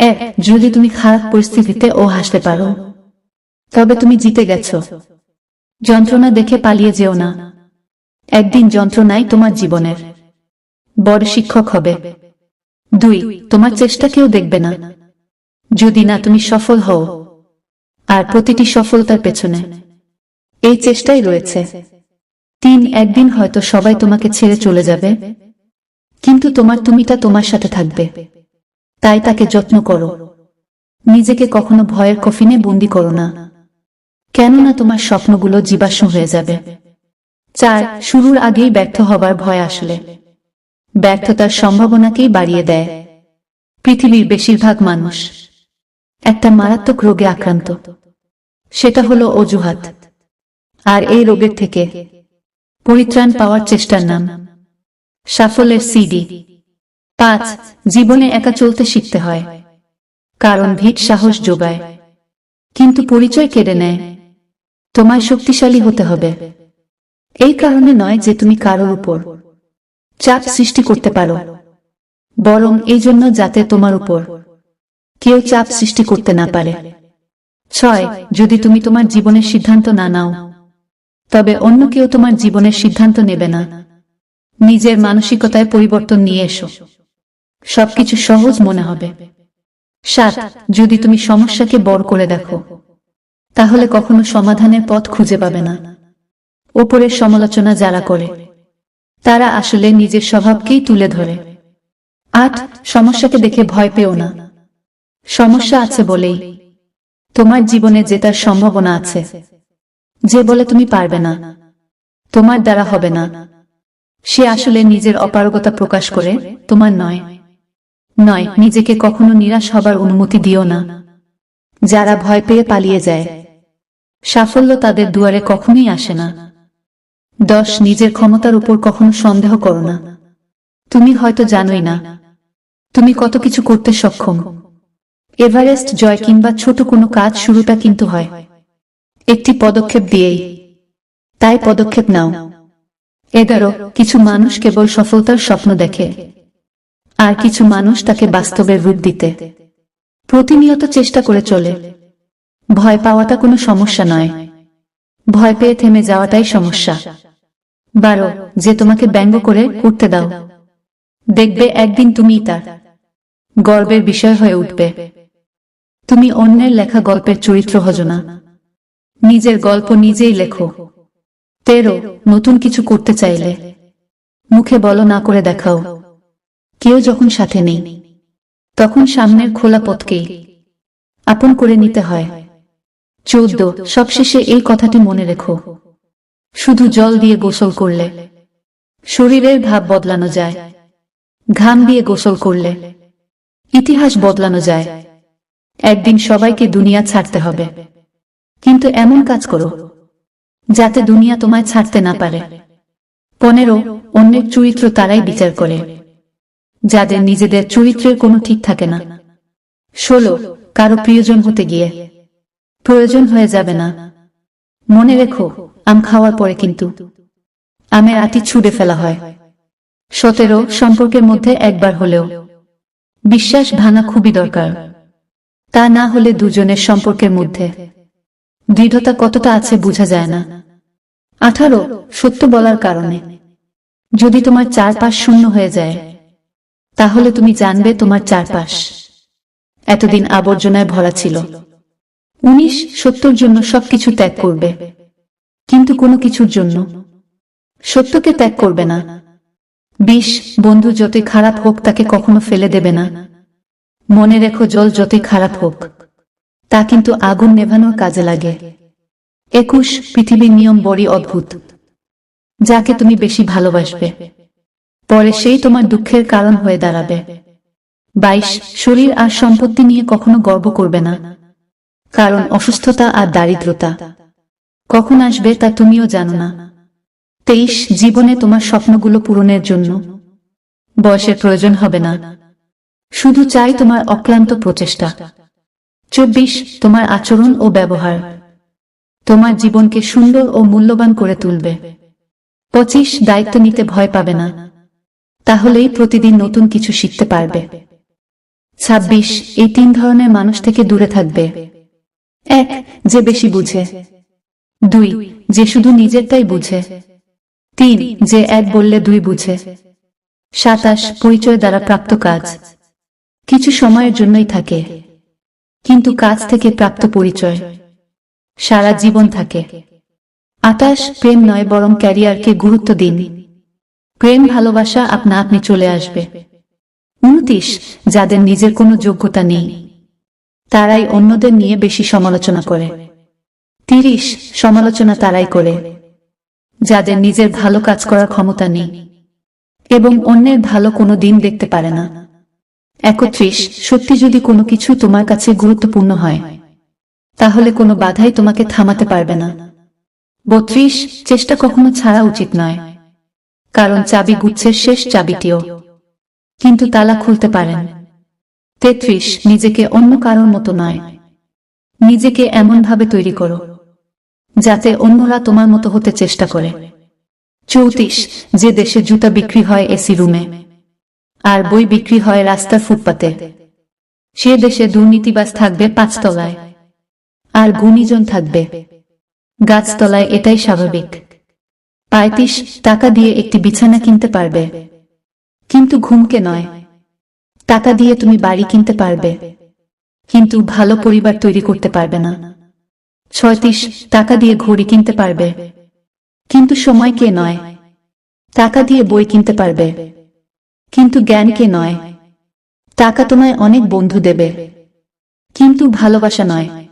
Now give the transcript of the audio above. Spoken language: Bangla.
এক যদি তুমি খারাপ পরিস্থিতিতে ও হাসতে পারো, তবে তুমি জিতে গেছো। যন্ত্রণা দেখে পালিয়ে যেও না। একদিন যন্ত্রণাই তোমার জীবনের বড় শিক্ষক হবে। দুই, তোমার চেষ্টা কেউ দেখবে না। যদি না তুমি সফল হও, আর প্রতিটি সফলতার পেছনে এই চেষ্টাই রয়েছে। তিন, একদিন হয়তো সবাই তোমাকে ছেড়ে চলে যাবে, কিন্তু তোমার তুমিটা তোমার সাথে থাকবে। তাই তাকে যত্ন করো। নিজেকে কখনো ভয়ের কফিনে বন্দি করো না। কেননা তোমার স্বপ্নগুলো জীবাশ্ম হয়ে যাবে। চার, শুরুর আগেই ব্যর্থ হবার ভয় আসলে। ব্যর্থতার সম্ভাবনাকেই বাড়িয়ে দেয়। পৃথিবীর বেশিরভাগ মানুষ একটা মারাত্মক রোগে আক্রান্ত। সেটা হলো অজুহাত। আর এই রোগের থেকে পরিত্রাণ পাওয়ার চেষ্টার নাম সাফল্যের সিডি। পাঁচ, জীবনে একা চলতে শিখতে হয়। কারণ ভিট সাহস যোগায়। কিন্তু পরিচয় কেড়ে নেয়। তোমায় শক্তিশালী হতে হবে। এই কারণে নয় যে তুমি কারোর উপর চাপ সৃষ্টি করতে পারো। বরং এই জন্য যাতে তোমার উপর কেউ চাপ সৃষ্টি করতে না পারে। ছয়, যদি তুমি তোমার জীবনের সিদ্ধান্ত না নাও, তবে অন্য কেউ তোমার জীবনের সিদ্ধান্ত নেবে না। নিজের মানসিকতায় পরিবর্তন নিয়ে এসো। সবকিছু সহজ মনে হবে। সাত, যদি তুমি সমস্যাকে বড় করে দেখো, তাহলে কখনো সমাধানের পথ খুঁজে পাবে না। ওপরের সমালোচনা যারা করে, তারা আসলে নিজের স্বভাবকেই তুলে ধরে। আট, সমস্যাকে দেখে ভয় পেও না। সমস্যা আছে বলেই তোমার জীবনে জেতার সম্ভাবনা আছে। যে বলে তুমি পারবে না, তোমার দ্বারা হবে না। সে আসলে নিজের অপারগতা প্রকাশ করে, তোমার নয়। নয়, নিজেকে কখনো নিরাশ হবার অনুমতি দিও না। যারা ভয় পেয়ে পালিয়ে যায়। সাফল্য তাদের দুয়ারে কখনোই আসে না। দশ নিজের ক্ষমতার উপর কখনো সন্দেহ করো না। তুমি হয়তো জানোই না। তুমি কত কিছু করতে সক্ষম। এভারেস্ট জয় কিংবা ছোট কোনো কাজ শুরুটা কিন্তু হয়। একটি পদক্ষেপ দিয়েই। তাই পদক্ষেপ নাও। এগারো, কিছু মানুষ কেবল সফলতার স্বপ্ন দেখে। আর কিছু মানুষ তাকে বাস্তবের রূপ দিতে। প্রতিনিয়ত চেষ্টা করে চলে। ভয় পাওয়াটা কোনো সমস্যা নয়। ভয় পেয়ে থেমে যাওয়াটাই সমস্যা। বারো, যে তোমাকে ব্যঙ্গ করে উঠতে দাও। দেখবে একদিন তুমি তার গর্বের বিষয় হয়ে উঠবে। তুমি অন্যের লেখা গল্পের চরিত্র হজ না। নিজের গল্প নিজেই লেখো। তেরো, নতুন কিছু করতে চাইলে। মুখে বলো না করে দেখাও। কেউ যখন সাথে নেই, তখন সামনের খোলা পথকেই আপন করে নিতে হয়। চৌদ্দ, সবশেষে এই কথাটি মনে রেখো। শুধু জল দিয়ে গোসল করলে শরীরের ভাব বদলানো যায়। ঘাম দিয়ে গোসল করলে ইতিহাস বদলানো যায়। একদিন সবাইকে দুনিয়া ছাড়তে হবে। কিন্তু এমন কাজ করো, যাতে দুনিয়া তোমায় ছাড়তে না পারে। পনেরো, অন্যের চরিত্র তারাই বিচার করে। যাদের নিজেদের চরিত্রের কোনো ঠিক থাকে না। ষোলো, কারও প্রিয়জন হতে গিয়ে। প্রয়োজন হয়ে যাবে না। মনে রেখো, আম খাওয়ার পরে কিন্তু। আমের আটি ছুড়ে ফেলা হয়। সতেরো, সম্পর্কের মধ্যে একবার হলেও। বিশ্বাস ভাঙা খুবই দরকার। তা না হলে দুজনের সম্পর্কের মধ্যে। দৃঢ়তা কতটা আছে বোঝা যায় না। আঠারো, সত্য বলার কারণে। যদি তোমার চারপাশ শূন্য হয়ে যায়। তাহলে তুমি জানবে তোমার চারপাশ। এতদিন আবর্জনায় ভরা ছিল। উনিশ সত্যর জন্য সবকিছু ত্যাগ করবে। কিন্তু কোনো কিছুর জন্য। সত্যকে ত্যাগ করবে না। বিশ বন্ধু যতই খারাপ হোক তাকে কখনো ফেলে দেবে না। মনে রেখো জল যতই খারাপ হোক, তা কিন্তু আগুন নেভানোর কাজে লাগে। একুশ পৃথিবীর নিয়ম বড়ই অদ্ভুত, যাকে তুমি বেশি ভালোবাসবে। পরে সেই তোমার দুঃখের কারণ হয়ে দাঁড়াবে। বাইশ, শরীর আর সম্পত্তি নিয়ে কখনো গর্ব করবে না। কারণ অসুস্থতা আর দারিদ্রতা। কখন আসবে তা তুমিও জানো না। তেইশ, জীবনে তোমার স্বপ্নগুলো পূরণের জন্য। বয়সের প্রয়োজন হবে না। শুধু চাই তোমার অক্লান্ত প্রচেষ্টা। চব্বিশ, তোমার আচরণ ও ব্যবহার। তোমার জীবনকে সুন্দর ও মূল্যবান করে তুলবে। পঁচিশ, দায়িত্ব নিতে ভয় পাবে না। তাহলেই প্রতিদিন নতুন কিছু শিখতে পারবে। ছাব্বিশ, এই তিন ধরনের মানুষ থেকে দূরে থাকবে। এক, যে বেশি বুঝে। দুই, যে শুধু নিজেরটাই বুঝে। তিন, যে এক বললে দুই বুঝে। সাতাশ, পরিচয় দ্বারা প্রাপ্ত কাজ। কিছু সময়ের জন্যই থাকে, কিন্তু কাজ থেকে প্রাপ্ত পরিচয়। সারা জীবন থাকে। আটাশ, প্রেম নয়, বরং ক্যারিয়ারকে গুরুত্ব দিন। প্রেম, ভালোবাসা আপনা আপনি চলে আসবে। উনত্রিশ, যাদের নিজের কোনো যোগ্যতা নেই, তারাই অন্যদের নিয়ে বেশি সমালোচনা করে। তিরিশ, সমালোচনা তারাই করে, যাদের নিজের ভালো কাজ করার ক্ষমতা নেই, এবং অন্যের ভালো কোনো দিন দেখতে পারে না। একত্রিশ, সত্যি যদি কোনো কিছু তোমার কাছে গুরুত্বপূর্ণ হয়, তাহলে কোনো বাধাই তোমাকে থামাতে পারবে না। বত্রিশ, চেষ্টা কখনো ছাড়া উচিত নয়। কারণ চাবি গুচ্ছের শেষ চাবিটিও। কিন্তু তালা খুলতে পারেন। তেত্রিশ, নিজেকে অন্য কারোর মতো নয়। নিজেকে এমনভাবে তৈরি করো, যাতে অন্যরা তোমার মতো হতে চেষ্টা করে। চৌত্রিশ, যে দেশে জুতা বিক্রি হয় এসি রুমে, আর বই বিক্রি হয় রাস্তার ফুটপাতে। সে দেশে দুর্নীতিবাজ থাকবে পাঁচতলায়, আর গুণীজন থাকবে। গাছতলায় এটাই স্বাভাবিক। পঁয়ত্রিশ টাকা দিয়ে একটি বিছানা কিনতে পারবে। কিন্তু ঘুমকে নয়। টাকা দিয়ে তুমি বাড়ি কিনতে পারবে। কিন্তু ভালো পরিবার তৈরি করতে পারবে না। ছয়ত্রিশ টাকা দিয়ে ঘড়ি কিনতে পারবে। কিন্তু সময়কে নয়। টাকা দিয়ে বই কিনতে পারবে। কিন্তু জ্ঞানকে নয়। টাকা তোমায় অনেক বন্ধু দেবে। কিন্তু ভালোবাসা নয়।